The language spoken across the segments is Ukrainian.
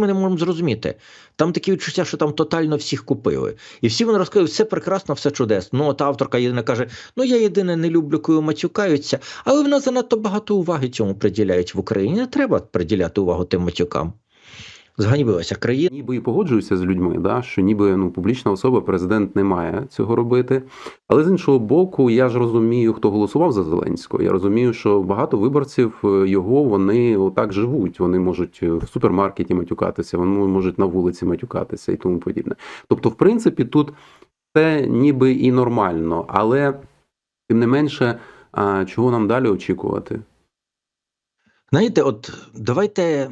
ми не можемо зрозуміти. Там такі відчуття, що там тотально всіх купили. І всі вони розказують, все прекрасно, все чудесно. Ну, от авторка єдина каже: ну я єдине не люблю, коли матюкаються, але вона занадто багато уваги цьому приділяють в Україні. Не треба приділяти увагу тим матюкам. Зганьбилася країна. Ніби і погоджуюся з людьми, да, що ніби ну, публічна особа, президент не має цього робити. Але з іншого боку, я ж розумію, хто голосував за Зеленського. Я розумію, що багато виборців е, його вони отак живуть. Вони можуть в супермаркеті матюкатися, вони можуть на вулиці матюкатися і тому подібне. Тобто, в принципі, тут це ніби і нормально, але тим не менше, а, чого нам далі очікувати? Знаєте, от давайте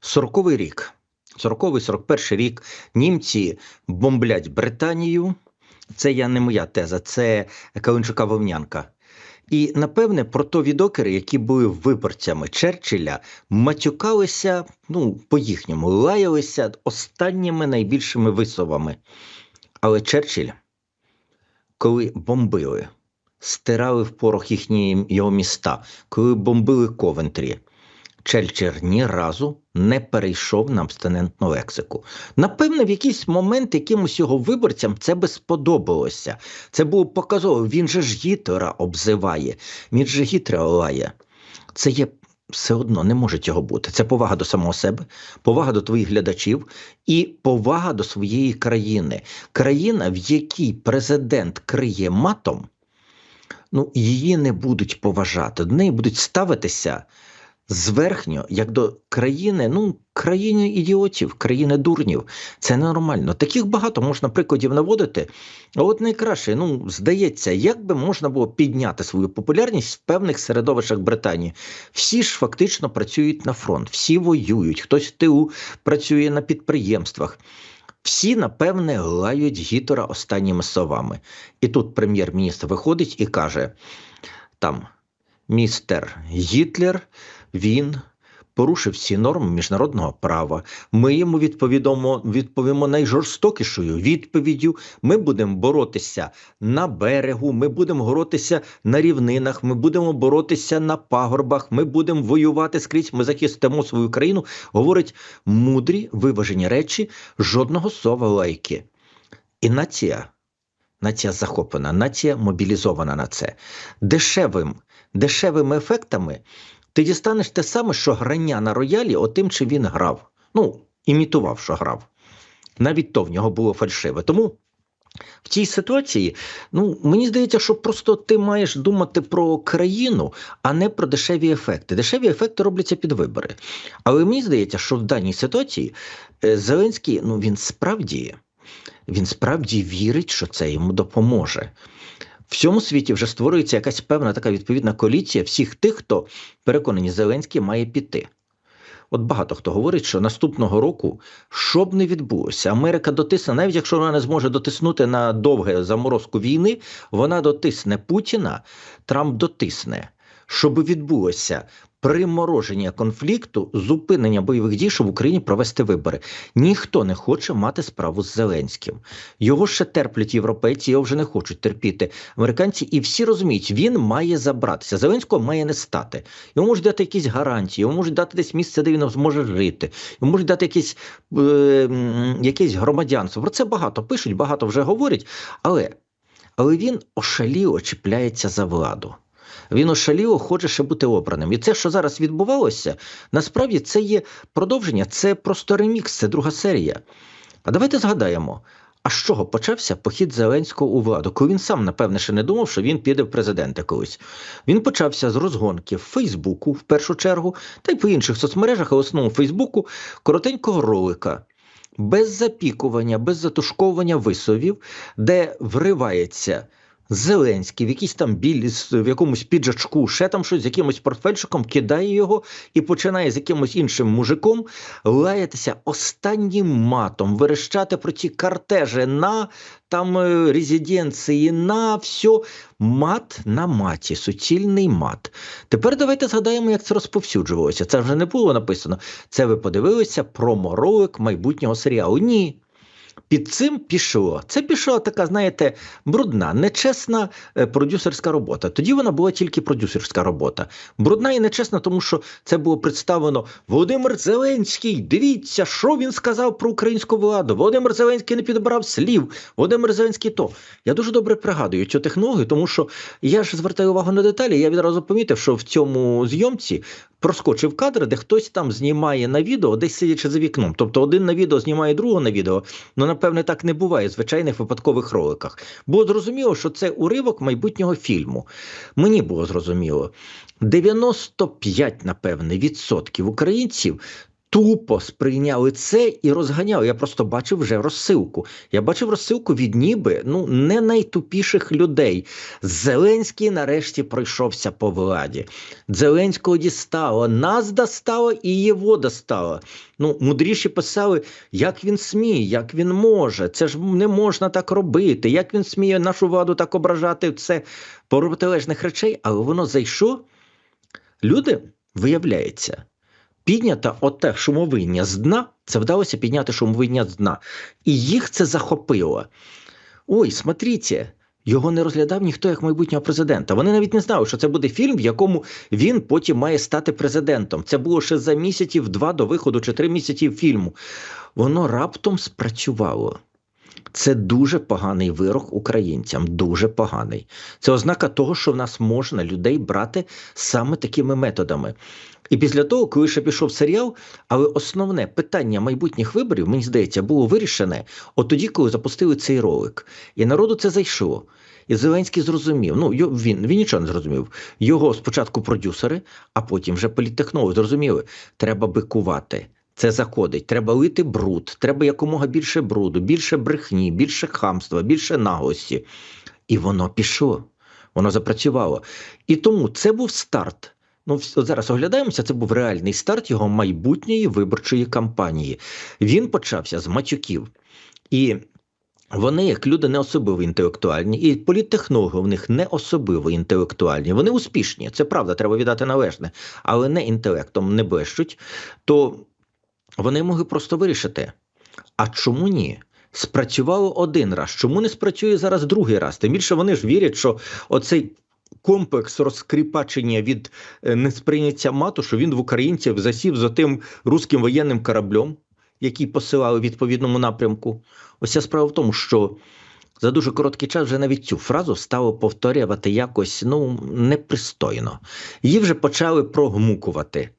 40-й рік, 40-й, 41-й рік німці бомблять Британію. Це я не моя теза, це Калинчука Вовнянка. І напевне про то відокери, які були виборцями Черчилля, матюкалися, ну, по-їхньому, лаялися останніми найбільшими висловами. Але Черчилль, коли бомбили, стирали в порох їхні його міста, коли бомбили Ковентрі, Черчилль ні разу не перейшов на абстинентну лексику. Напевне, в якийсь момент якимось його виборцям це би сподобалося. Це було показово. Він же ж Гітлера обзиває, він же Гітлера лає. Це є все одно не може цього бути. Це повага до самого себе, повага до твоїх глядачів і повага до своєї країни. Країна, в якій президент криє матом, ну її не будуть поважати, до неї будуть ставитися зверхньо, як до країни, ну, країни ідіотів, країни дурнів. Це ненормально. Таких багато можна прикладів наводити. А от найкраще, ну, здається, як би можна було підняти свою популярність в певних середовищах Британії. Всі ж фактично працюють на фронт, всі воюють, хтось в ТУ працює на підприємствах. Всі, напевне, лають Гітора останніми словами. І тут прем'єр-міністр виходить і каже: там містер Гітлер він порушив всі норми міжнародного права. Ми йому відповімо, відповімо найжорстокішою відповіддю. Ми будемо боротися на берегу, ми будемо боротися на рівнинах, ми будемо боротися на пагорбах, ми будемо воювати скрізь. Ми захистимо свою країну. Говорить мудрі виважені речі, жодного слова лайки. І нація. Нація захоплена, нація мобілізована на це дешевим, дешевими ефектами ти дістанеш те саме, що грання на роялі, отим, чи він грав. Ну, імітував, що грав. Навіть то в нього було фальшиве. Тому в цій ситуації, ну, мені здається, що просто ти маєш думати про країну, а не про дешеві ефекти. Дешеві ефекти робляться під вибори. Але мені здається, що в даній ситуації е, Зеленський, ну він справді, він справді вірить, що це йому допоможе. В цьому світі вже створюється якась певна така відповідна коаліція всіх тих, хто переконані, Зеленський має піти. От багато хто говорить, що наступного року, що б не відбулося, Америка дотисне, навіть якщо вона не зможе дотиснути на довге заморозку війни, вона дотисне Путіна, Трамп дотисне, щоб відбулося примороження конфлікту, зупинення бойових дій, щоб в Україні провести вибори. Ніхто не хоче мати справу з Зеленським. Його ще терплять європейці, його вже не хочуть терпіти американці, і всі розуміють, він має забратися. Зеленського має не стати. Йому можуть дати якісь гарантії, йому можуть дати десь місце, де він зможе жити. Йому можуть дати якесь, е, якесь громадянство. Про це багато пишуть, багато вже говорять, але, але він ошаліло чіпляється за владу. Він ошаліло хоче ще бути обраним. І це, що зараз відбувалося, насправді це є продовження, це просто ремікс, це друга серія. А давайте згадаємо. А з чого почався похід Зеленського у владу? Коли він сам, напевне, ще не думав, що він піде в президенти колись. Він почався з розгонки в Фейсбуку в першу чергу, та й по інших соцмережах, а в основному Фейсбуку, коротенького ролика. Без запікування, без затушковування висовів, де вривається Зеленський в якийсь там білі, в якомусь піджачку, ще там щось з якимось портфельчиком, кидає його і починає з якимось іншим мужиком лаятися останнім матом, верещати про ці картежі на там е, резиденції, на все. Мат на маті, суцільний мат. Тепер давайте згадаємо, як це розповсюджувалося. Це вже не було написано. Це ви подивилися про моролик майбутнього серіалу. Ні. Під цим пішло. Це пішла така, знаєте, брудна, нечесна е, продюсерська робота. Тоді вона була тільки продюсерська робота. Брудна і нечесна, тому що це було представлено Володимир Зеленський. Дивіться, що він сказав про українську владу. Володимир Зеленський не підбирав слів. Володимир Зеленський то. Я дуже добре пригадую цю технологію, тому що я ж звертаю увагу на деталі. Я відразу помітив, що в цьому зйомці проскочив кадр, де хтось там знімає на відео, десь сидячи за вікном. Тобто один на відео знімає другого на відео. Ну, напевне, так не буває в звичайних випадкових роликах. Було зрозуміло, що це уривок майбутнього фільму. Мені було зрозуміло. 95, напевне, відсотків українців тупо сприйняли це і розганяли. Я просто бачив вже розсилку. Я бачив розсилку від ніби ну не найтупіших людей. Зеленський нарешті пройшовся по владі. Зеленського дістало, нас достало і його достало. Ну, мудріші писали, як він сміє, як він може. Це ж не можна так робити. Як він сміє нашу владу так ображати? Це протилежних речей, але воно зайшло. Люди, виявляється, піднята оте шумовиння з дна, це вдалося підняти шумовиння з дна. І їх це захопило. Ой, смотрите, його не розглядав ніхто як майбутнього президента. Вони навіть не знали, що це буде фільм, в якому він потім має стати президентом. Це було ще за місяців два до виходу чи три місяці фільму. Воно раптом спрацювало. Це дуже поганий вирок українцям, дуже поганий. Це ознака того, що в нас можна людей брати саме такими методами. І після того, коли ще пішов серіал, але основне питання майбутніх виборів, мені здається, було вирішене от тоді, коли запустили цей ролик. І народу це зайшло. І Зеленський зрозумів. Ну, він, він нічого не зрозумів. Його спочатку продюсери, а потім вже політтехнологи зрозуміли, треба бикувати. Це заходить. Треба лити бруд, треба якомога більше бруду, більше брехні, більше хамства, більше наглості. І воно пішло, воно запрацювало. І тому це був старт. Ну, зараз оглядаємося, це був реальний старт його майбутньої виборчої кампанії. Він почався з матюків. І вони, як люди, не особливо інтелектуальні, і політтехнологи в них не особливо інтелектуальні. Вони успішні, це правда, треба віддати належне, але не інтелектом не блещуть, то вони могли просто вирішити. А чому ні? Спрацювало один раз. Чому не спрацює зараз другий раз? Тим більше вони ж вірять, що оцей комплекс розкріпачення від е, несприйняття мату, що він в українців засів за тим руським воєнним кораблем, який посилали в відповідному напрямку. Ось ця справа в тому, що за дуже короткий час вже навіть цю фразу стало повторювати якось ну непристойно. Її вже почали прогмукувати.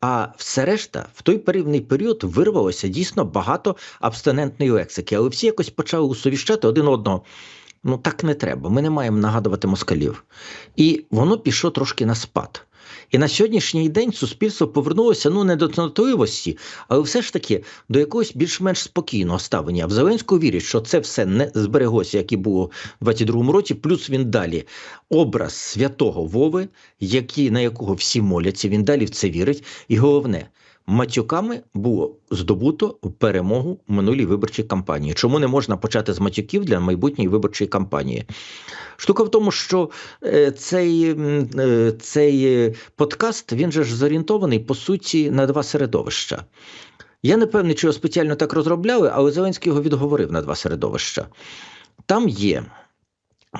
А все решта в той певний період вирвалося дійсно багато абстинентної лексики, але всі якось почали усовіщати один одного. Ну так не треба. Ми не маємо нагадувати москалів. І воно пішло трошки на спад. І на сьогоднішній день суспільство повернулося ну не до цнотливості, але все ж таки до якогось більш-менш спокійного ставлення. В Зеленського вірять, що це все не збереглося, як і було в 22-му році. Плюс він далі образ святого Вови, який, на якого всі моляться, він далі в це вірить. І головне, матюками було здобуто перемогу в минулій виборчій кампанії. Чому не можна почати з матюків для майбутньої виборчої кампанії? Штука в тому, що е, цей, е, цей е, подкаст він же ж зорієнтований по суті на два середовища. Я не певний, чи його спеціально так розробляли, але Зеленський його відговорив на два середовища. Там є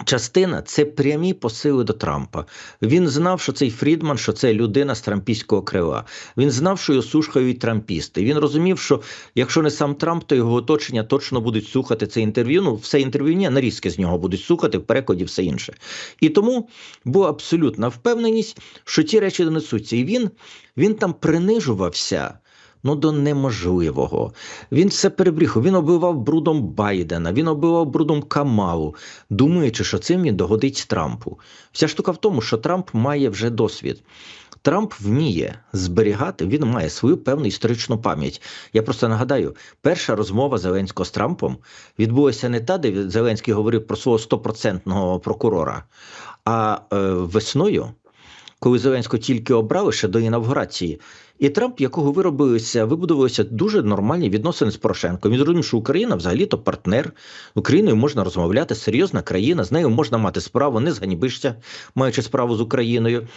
частина це прямі посили до Трампа. Він знав, що цей Фрідман, що це людина з трампійського крила. Він знав, що його слухають трампісти. Він розумів, що якщо не сам Трамп, то його оточення точно будуть слухати це інтерв'ю. Ну, все інтерв'ю ні, нарізки з нього будуть слухати, в перекладі все інше. І тому була абсолютна впевненість, що ті речі донесуться. І він, він там принижувався. Ну, до неможливого. Він все перебріхав. Він оббивав брудом Байдена, він оббивав брудом Камалу, думаючи, що цим він догодить Трампу. Вся штука в тому, що Трамп має вже досвід. Трамп вміє зберігати, він має свою певну історичну пам'ять. Я просто нагадаю, перша розмова Зеленського з Трампом відбулася не та, де Зеленський говорив про свого стопроцентного прокурора, а е, весною, коли Зеленського тільки обрали ще до інавгурації. І Трамп, якого виробилися, вибудувалися дуже нормальні відносини з Порошенком. Він зрозумів, що Україна взагалі-то партнер. Україною можна розмовляти, серйозна країна, з нею можна мати справу, не зганібишся, маючи справу з Україною.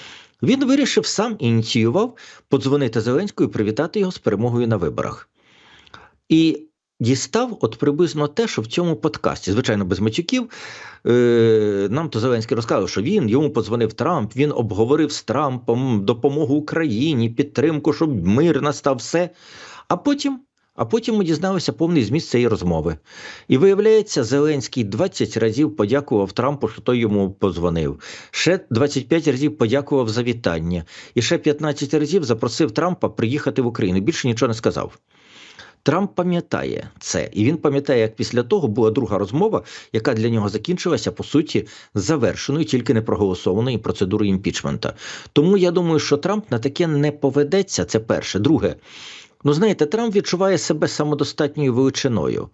Він вирішив сам ініціював подзвонити Зеленському і привітати його з перемогою на виборах. І дістав от приблизно те, що в цьому подкасті, звичайно, без матюків. Е, нам то Зеленський розказав, що він йому подзвонив Трамп, він обговорив з Трампом допомогу Україні, підтримку, щоб мир настав все. А потім. А потім ми дізналися повний зміст цієї розмови. І виявляється, Зеленський 20 разів подякував Трампу, що той йому подзвонив. Ще 25 разів подякував за вітання. І ще 15 разів запросив Трампа приїхати в Україну. Більше нічого не сказав. Трамп пам'ятає це, і він пам'ятає, як після того була друга розмова, яка для нього закінчилася по суті завершеною, тільки не проголосованою процедурою імпічмента. Тому я думаю, що Трамп на таке не поведеться. Це перше. Друге, ну знаєте, Трамп відчуває себе самодостатньою величиною.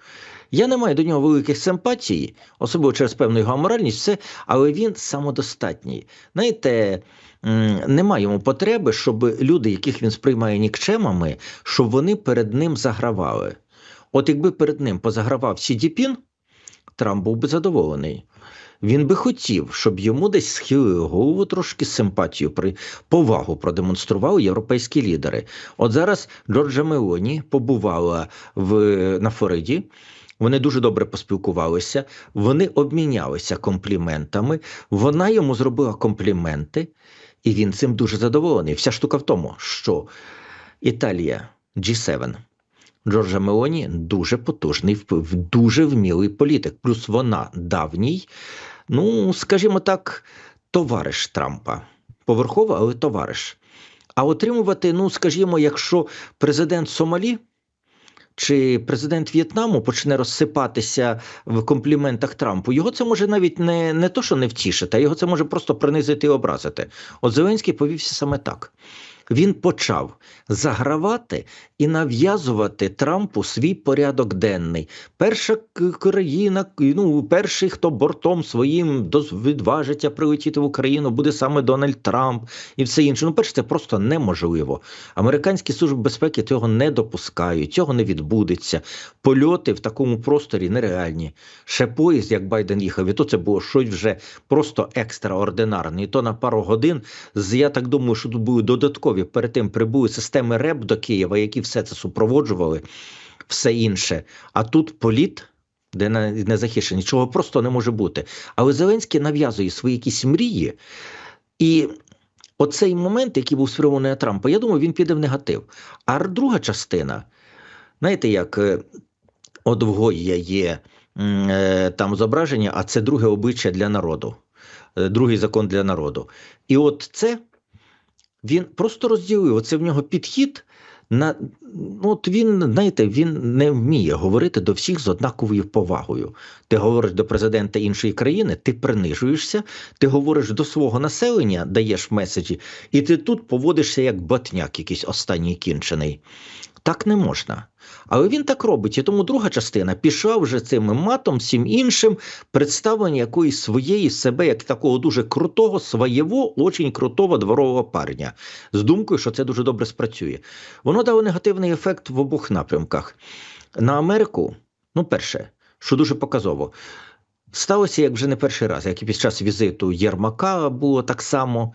Я не маю до нього великих симпатій, особливо через певну його аморальність, все, але він самодостатній. Знаєте, немає йому потреби, щоб люди, яких він сприймає нікчемами, щоб вони перед ним загравали. От якби перед ним позагравав Сі Діпін, Трамп був би задоволений. Він би хотів, щоб йому десь схилили голову трошки симпатію, при повагу продемонстрували європейські лідери. От зараз Джорджа Мелоні побувала в, на Флориді. Вони дуже добре поспілкувалися, вони обмінялися компліментами. Вона йому зробила компліменти, і він цим дуже задоволений. Вся штука в тому, що Італія G7, Джорджа Мелоні дуже потужний, вп- дуже вмілий політик. Плюс вона давній, ну, скажімо так, товариш Трампа. Поверхово, але товариш. А отримувати, ну, скажімо, якщо президент Сомалі чи президент В'єтнаму почне розсипатися в компліментах Трампу, його це може навіть не, не то, що не втішити, а його це може просто принизити і образити. От Зеленський повівся саме так. Він почав загравати і нав'язувати Трампу свій порядок денний. Перша країна, ну перший, хто бортом своїм відважиться прилетіти в Україну, буде саме Дональд Трамп і все інше. Ну, перше, це просто неможливо. Американські служби безпеки цього не допускають, цього не відбудеться. Польоти в такому просторі нереальні. Ще поїзд, як Байден їхав, і то це було щось вже просто екстраординарне. І то на пару годин. З я так думаю, що тут були додаткові перед тим прибули системи РЕП до Києва, які все це супроводжували, все інше. А тут політ. Де не, не захищені, чого просто не може бути. Але Зеленський нав'язує свої якісь мрії, і оцей момент, який був спрямований на Трампа, я думаю, він піде в негатив. А друга частина, знаєте, як е, Гойя є е, там зображення, а це друге обличчя для народу, е, другий закон для народу. І от це він просто розділив. Оце в нього підхід. На ну, от він, знаєте, він не вміє говорити до всіх з однаковою повагою. Ти говориш до президента іншої країни, ти принижуєшся, ти говориш до свого населення, даєш меседжі, і ти тут поводишся як батняк, якийсь останній кінчений. Так не можна. Але він так робить, і тому друга частина пішла вже цим матом, всім іншим, представлення якоїсь своєї себе, як такого дуже крутого, своєго, очень крутого дворового парня, з думкою, що це дуже добре спрацює. Воно дало негативний ефект в обох напрямках. На Америку, ну, перше, що дуже показово, сталося як вже не перший раз, як і під час візиту Єрмака було так само.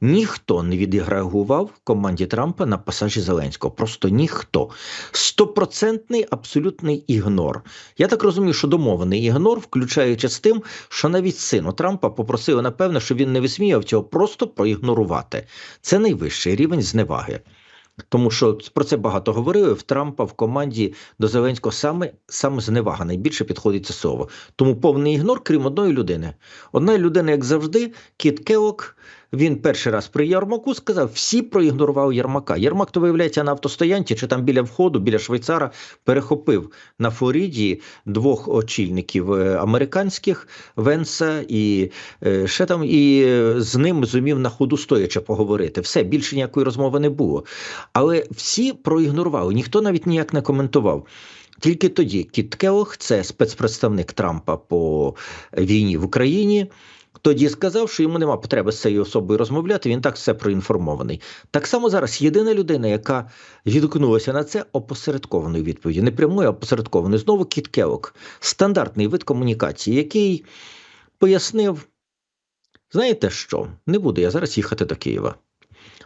Ніхто не відреагував команді Трампа на пасажі Зеленського. Просто ніхто. Стопроцентний абсолютний ігнор. Я так розумію, що домовлений ігнор, включаючи з тим, що навіть сину Трампа попросили, напевно, що він не висміяв цього, просто проігнорувати. Це найвищий рівень зневаги. Тому що про це багато говорили. В Трампа в команді до Зеленського саме, саме зневага найбільше підходить це слово. Тому повний ігнор, крім одної людини. Одна людина, як завжди, Кіт Келок. Він перший раз при Ярмаку сказав, всі проігнорували Ярмака. Ярмак, то виявляється, на автостоянці чи там біля входу, біля Швейцара, перехопив на Флориді двох очільників е, американських Венса і е, ще там, і е, з ним зумів на ходу стоячи поговорити. Все, більше ніякої розмови не було. Але всі проігнорували, ніхто навіть ніяк не коментував. Тільки тоді Кіт Келох, це спецпредставник Трампа по війні в Україні. Тоді сказав, що йому нема потреби з цією особою розмовляти. Він так все проінформований. Так само зараз єдина людина, яка відгукнулася на це опосередкованою відповіді, не прямою, а опосередкованою. Знову Кіт Келок. стандартний вид комунікації, який пояснив: знаєте що? Не буду я зараз їхати до Києва.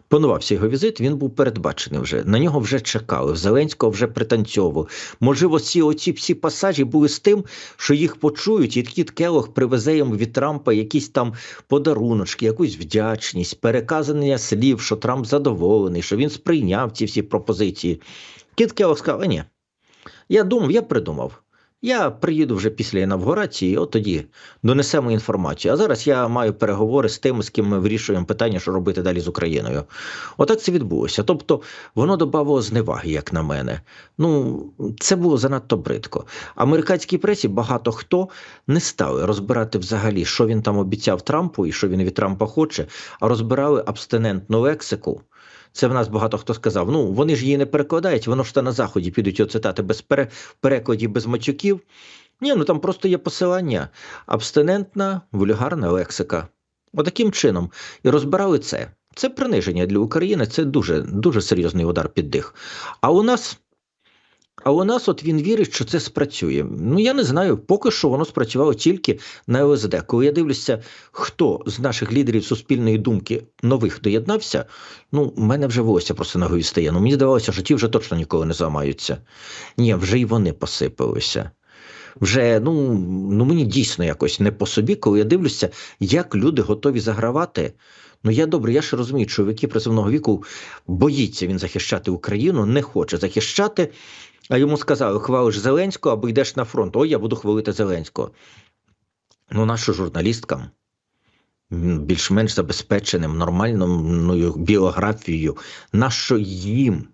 Планувався його візит, він був передбачений вже. На нього вже чекали. Зеленського вже пританцьовували. Можливо, ці оці всі пасажі були з тим, що їх почують, і Кіт Келох привезе йому від Трампа якісь там подаруночки, якусь вдячність, переказання слів, що Трамп задоволений, що він сприйняв ці всі пропозиції. Кіт Келох сказав: «А ні, я думав, я придумав. Я приїду вже після інавгурації, от тоді донесемо інформацію. А зараз я маю переговори з тими, з ким ми вирішуємо питання, що робити далі з Україною. Отак це відбулося. Тобто воно додавало зневаги, як на мене. Ну, це було занадто бридко. Американській пресі багато хто не стали розбирати взагалі, що він там обіцяв Трампу і що він від Трампа хоче, а розбирали абстинентну лексику. Це в нас багато хто сказав. Ну вони ж її не перекладають, воно ж та на заході підуть оцитати без пере... перекладів, без мачуків. Ні, ну там просто є посилання. Абстинентна, вульгарна лексика. Отаким чином. І розбирали це. Це приниження для України, це дуже, дуже серйозний удар під дих. А у нас. А у нас от він вірить, що це спрацює. Ну я не знаю, поки що воно спрацювало тільки на ЛСД. Коли я дивлюся, хто з наших лідерів суспільної думки нових доєднався, ну в мене вже волосся просто на голові стає. Ну мені здавалося, що ті вже точно ніколи не зламаються. Ні, вже й вони посипалися. Вже ну, ну мені дійсно якось не по собі, коли я дивлюся, як люди готові загравати. Ну я добре, я ще розумію, чоловіки призовного віку боїться він захищати Україну, не хоче захищати. А йому сказали, хвалиш Зеленського або йдеш на фронт. Ой, я буду хвалити Зеленського. Ну, нащо журналісткам, більш-менш забезпеченим, нормальною біографією, нащо їм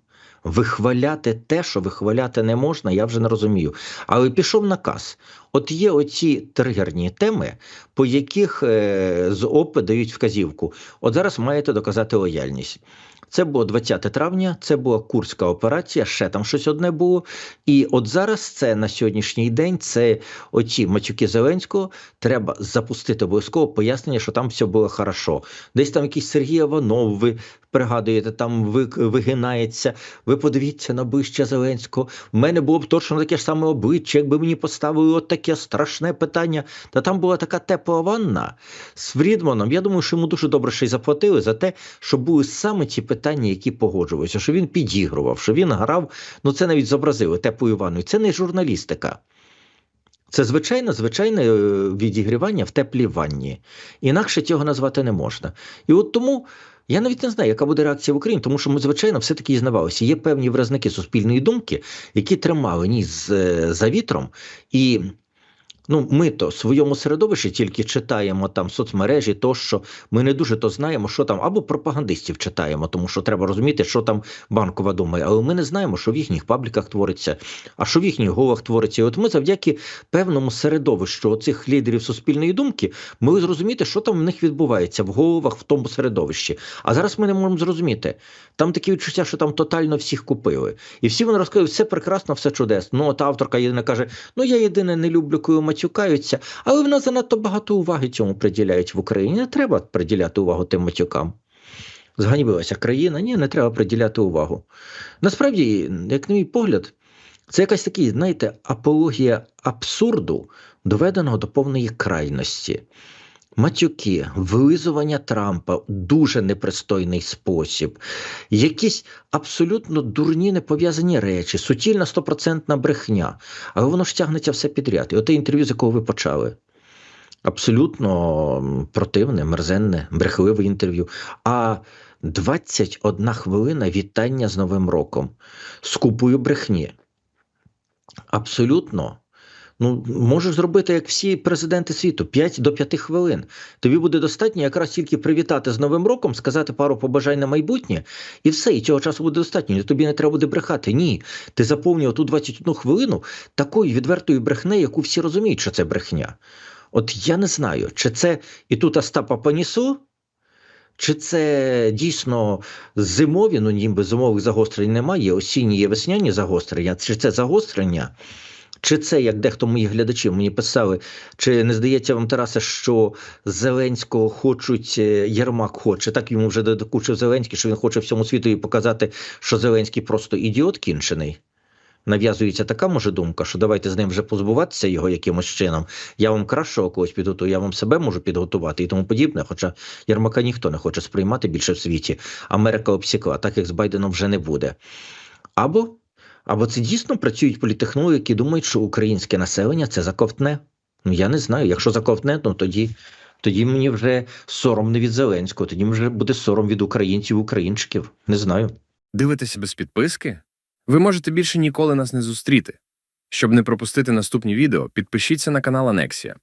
вихваляти те, що вихваляти не можна, я вже не розумію. Але пішов наказ. От є оці тригерні теми, по яких е, з ОП дають вказівку. От зараз маєте доказати лояльність. Це було 20 травня, це була Курська операція, ще там щось одне було. І от зараз це на сьогоднішній день це оці матюки Зеленського. Треба запустити обов'язково пояснення, що там все було хорошо. Десь там якийсь Сергій Іванов, ви пригадуєте, там вигинається. Ви подивіться на обличчя Зеленського. В мене було б точно таке ж саме обличчя, якби мені поставили от таке страшне питання. Та там була така тепла ванна з Фрідманом. Я думаю, що йому дуже добре ще й заплатили за те, що були саме ті питання, які погоджувалися, що він підігрував, що він грав. Ну це навіть зобразили теплою ванною. Це не журналістика. Це звичайне, звичайне е, відігрівання в теплій ванні. Інакше цього назвати не можна. І от тому я навіть не знаю, яка буде реакція в Україні, тому що ми, звичайно, все-таки дізнавалися. Є певні виразники суспільної думки, які тримали ніс е, за вітром. І ну, ми то в своєму середовищі тільки читаємо там соцмережі, тощо ми не дуже то знаємо, що там, або пропагандистів читаємо, тому що треба розуміти, що там банкова думає. Але ми не знаємо, що в їхніх пабліках твориться, а що в їхніх головах твориться. І от ми завдяки певному середовищу оцих лідерів суспільної думки могли зрозуміти, що там в них відбувається в головах в тому середовищі. А зараз ми не можемо зрозуміти. Там такі відчуття, що там тотально всіх купили. І всі вони розказують, все прекрасно, все чудесно. Ну, от авторка єдина каже: ну я єдине не люблю, коли матюкаються, але в нас занадто багато уваги цьому приділяють в Україні. Не треба приділяти увагу тим матюкам. Зганьбилася країна, ні, не треба приділяти увагу. Насправді, як на мій погляд, це якась такий, знаєте, апологія абсурду, доведеного до повної крайності. Матюки, вилизування Трампа дуже непристойний спосіб, якісь абсолютно дурні непов'язані речі, суцільна стопроцентна брехня. Але воно ж тягнеться все підряд. І оте інтерв'ю, з якого ви почали. Абсолютно противне, мерзенне, брехливе інтерв'ю. А 21 хвилина вітання з Новим роком з купою брехні. Абсолютно. Ну, можеш зробити, як всі президенти світу, 5 до 5 хвилин. Тобі буде достатньо якраз тільки привітати з Новим роком, сказати пару побажань на майбутнє, і все, і цього часу буде достатньо. Тобі не треба буде брехати. Ні. Ти заповнював ту 21 хвилину такою відвертою брехнею, яку всі розуміють, що це брехня. От я не знаю, чи це і тут Остапа понесу, чи це дійсно зимові, ну ніби зимових загострень немає, осінні, є весняні загострення, чи це загострення? Чи це, як дехто моїх глядачів мені писали, чи не здається вам, Тарасе, що Зеленського хочуть, е, Єрмак хоче, так йому вже докучив Зеленський, що він хоче всьому світу показати, що Зеленський просто ідіот кінчений? нав'язується така може думка, що давайте з ним вже позбуватися його якимось чином. Я вам кращого когось підготую, я вам себе можу підготувати і тому подібне. Хоча Єрмака ніхто не хоче сприймати більше в світі. Америка обсікла, так як з Байденом вже не буде. Або, або це дійсно працюють політехнологи, які думають, що українське населення це заковтне. Ну я не знаю. Якщо заковтне, ну тоді, тоді мені вже сором не від Зеленського, тоді вже буде сором від українців, українчиків. Не знаю. Дивитеся без підписки? Ви можете більше ніколи нас не зустріти. Щоб не пропустити наступні відео, підпишіться на канал Анексія.